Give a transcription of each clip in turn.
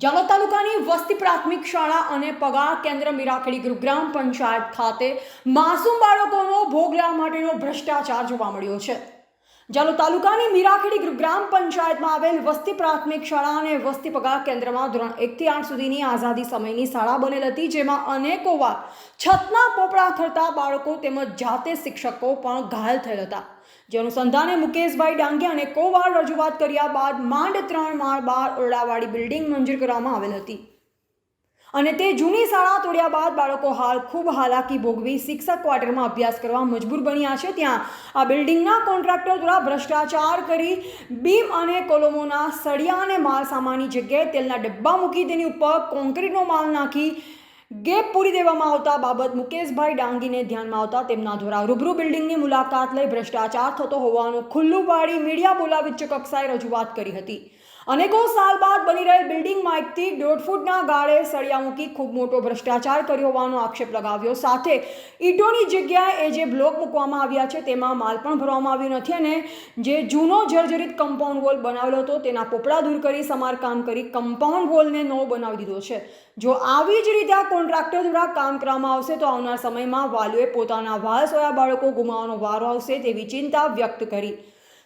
જાલોદ તાલુકાની વસ્તી પ્રાથમિક શાળા અને પગાર કેન્દ્ર મીરાખેડી ગુરુગ્રામ પંચાયત ખાતે માસૂમ બાળકોનો ભોગ લેવા માટેનો ભ્રષ્ટાચાર જોવા મળ્યો છે. જાલોદ તાલુકાની મીરાખેડી ગ્રામ પંચાયતમાં આવેલ વસ્તી પ્રાથમિક શાળા અને વસ્તી પગાર કેન્દ્રમાં ધોરણ એકથી આઠ સુધીની આઝાદી સમયની શાળા બનેલ હતી, જેમાં અનેકો વાર છતના પોપડા થતા બાળકો તેમજ જાતે શિક્ષકો પણ ઘાયલ થયેલ હતા. જે અનુસંધાને મુકેશભાઈ ડાંગે અને કોવાર રજૂઆત કર્યા બાદ માંડ ત્રણ માળ બાર ઓરડાવાળી બિલ્ડિંગ મંજૂર કરવામાં આવેલ હતી. અને તે જૂની શાળા તોડ્યા બાદ બાળકો હાલ ખૂબ હાલાકી ભોગવી શિક્ષક ક્વાર્ટરમાં અભ્યાસ કરવા મજબૂર બન્યા છે. ત્યાં આ બિલ્ડિંગના કોન્ટ્રાક્ટર દ્વારા ભ્રષ્ટાચાર કરી બીમ અને કોલમોના સળિયા અને માલ સામાનની જગ્યાએ તેલના ડબ્બા મૂકી તેની ઉપર કોન્ક્રીટનો માલ નાખી ગેપ પૂરી દેવામાં આવતા બાબત મુકેશભાઈ ડાંગીને ધ્યાનમાં આવતા તેમના દ્વારા રૂબરૂ બિલ્ડિંગની મુલાકાત લઈ ભ્રષ્ટાચાર થતો હોવાનું ખુલ્લું પાડી મીડિયા બોલાવી ઉચ્ચ કક્ષાએ રજૂઆત કરી હતી. અનેકો સાલ બાદ બની રહેલ બિલ્ડિંગમાં એકથી દોઢ ફૂટના ગાળે સળિયા મૂકી ખૂબ મોટો ભ્રષ્ટાચાર કર્યો હોવાનો આક્ષેપ લગાવ્યો. સાથે ઈંટોની જગ્યાએ જે બ્લોક મૂકવામાં આવ્યા છે, તેમાં માલ પણ ભરવામાં આવ્યું નથી અને જે જૂનો જર્જરિત કમ્પાઉન્ડ વોલ બનાવેલો હતો, તેના પોપડા દૂર કરી સમારકામ કરી કમ્પાઉન્ડ વોલને નવો બનાવી દીધો છે. જો આવી જ રીતે આ કોન્ટ્રાક્ટર દ્વારા કામ કરવામાં આવશે, તો આવનાર સમયમાં વાલીઓએ પોતાના વાલ સોયા બાળકો ગુમાવવાનો વારો આવશે તેવી ચિંતા વ્યક્ત કરી.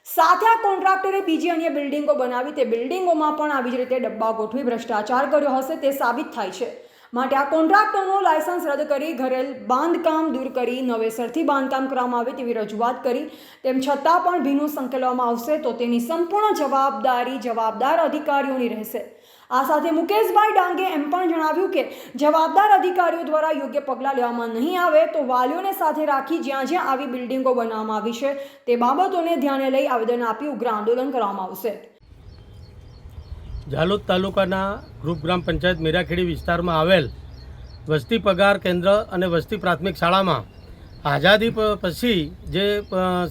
સાથે આ કોન્ટ્રાક્ટરે બીજી અન્ય બિલ્ડિંગો બનાવી, તે બિલ્ડિંગોમાં પણ આવી જ રીતે ડબ્બા ગોઠવી ભ્રષ્ટાચાર કર્યો હશે તે સાબિત થાય છે. માટે આ કોન્ટ્રાક્ટરનો લાયસન્સ રદ કરી ઘરેલ બાંધકામ દૂર કરી નવેસરથી બાંધકામ કરવામાં આવે તેવી રજૂઆત કરી. તેમ છતાં પણ ભીનું સંકેલવામાં આવશે તો તેની સંપૂર્ણ જવાબદારી જવાબદાર અધિકારીઓની રહેશે. આ સાથે મુકેશભાઈ ડાંગે એમ પણ જણાવ્યું કે જવાબદાર અધિકારીઓ દ્વારા યોગ્ય પગલાં લેવામાં નહીં આવે તો વાલીઓને સાથે રાખી જ્યાં જ્યાં આવી બિલ્ડિંગો બનાવવામાં આવી છે તે બાબતોને ધ્યાને લઈ આવેદન આપી ઉગ્ર આંદોલન કરવામાં આવશે. ઝાલોદ તાલુકાના ગ્રુપ ગ્રામ પંચાયત મીરાખેડી વિસ્તારમાં આવેલ વસ્તી પગાર કેન્દ્ર અને વસ્તી પ્રાથમિક શાળામાં આઝાદી પછી જે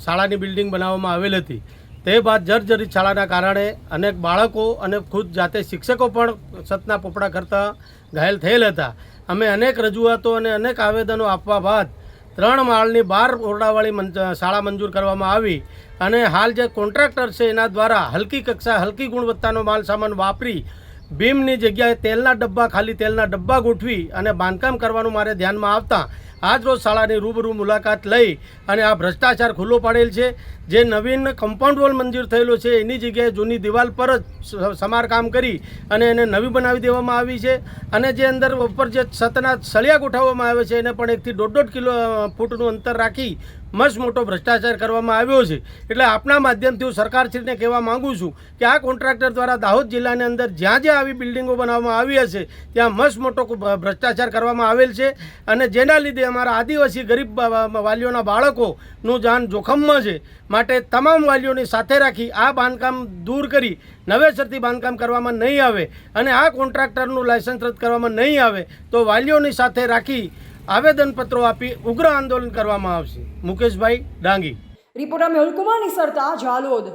શાળાની બિલ્ડિંગ બનાવવામાં આવેલ હતી, તે બાદ જર્જરિત શાળાના કારણે અનેક બાળકો અને ખુદ જાતે શિક્ષકો પણ સતના પોપડા કરતા ઘાયલ થયેલ હતા. અમે અનેક રજૂઆતો અને અનેક આવેદનો આપવા બાદ ત્રણ માળની બાર ઓરડાવાળી શાળા મંજૂર કરવામાં આવી અને હાલ જે કોન્ટ્રાક્ટર છે એના દ્વારા હલકી કક્ષા, હલકી ગુણવત્તાનો માલ સામાન વાપરી બીમની જગ્યાએ તેલના ડબ્બા, ખાલી તેલના ડબ્બા ગોઠવી અને બાંધકામ કરવાનું મારે ધ્યાનમાં આવતા આજ રોજ શાળાની રૂબરૂ મુલાકાત લઈ અને આ ભ્રષ્ટાચાર ખુલ્લો પાડેલ છે. જે નવીન કમ્પાઉન્ડ વોલ મંજૂર થયેલો છે, એની જગ્યાએ જૂની દિવાલ પર જ સમારકામ કરી અને એને નવી બનાવી દેવામાં આવી છે. અને જે અંદર ઉપર જે છતના સળિયા ગોઠવવામાં આવે છે, એને પણ એકથી દોઢ દોઢ કિલો ફૂટનું અંતર રાખી મસ્ત મોટો ભ્રષ્ટાચાર કરવામાં આવ્યો છે. એટલે આપના માધ્યમથી હું સરકારશ્રીને કહેવા માંગુ છું કે આ કોન્ટ્રાક્ટર દ્વારા દાહોદ જિલ્લાની અંદર જ્યાં જ્યાં આવી બિલ્ડિંગો બનાવવામાં આવી હશે, ત્યાં મસ્ત મોટો ભ્રષ્ટાચાર કરવામાં આવેલ છે. અને જેના લીધે અમારા આદિવાસી ગરીબ વાલીઓના બાળકોનું જાન જોખમમાં છે. માટે તમામ વાલીઓની સાથે રાખી આ બાંધકામ દૂર કરી નવેસરથી બાંધકામ કરવામાં નહીં આવે અને આ કોન્ટ્રાક્ટરનું લાયસન્સ રદ કરવામાં નહીં આવે તો વાલીઓની સાથે રાખી આવેદનપત્રો આપી ઉગ્ર આંદોલન કરવામાં આવશે. મુકેશભાઈ ડાંગી. રિપોર્ટર મેહુલ કુમાર સરતા જાલોદ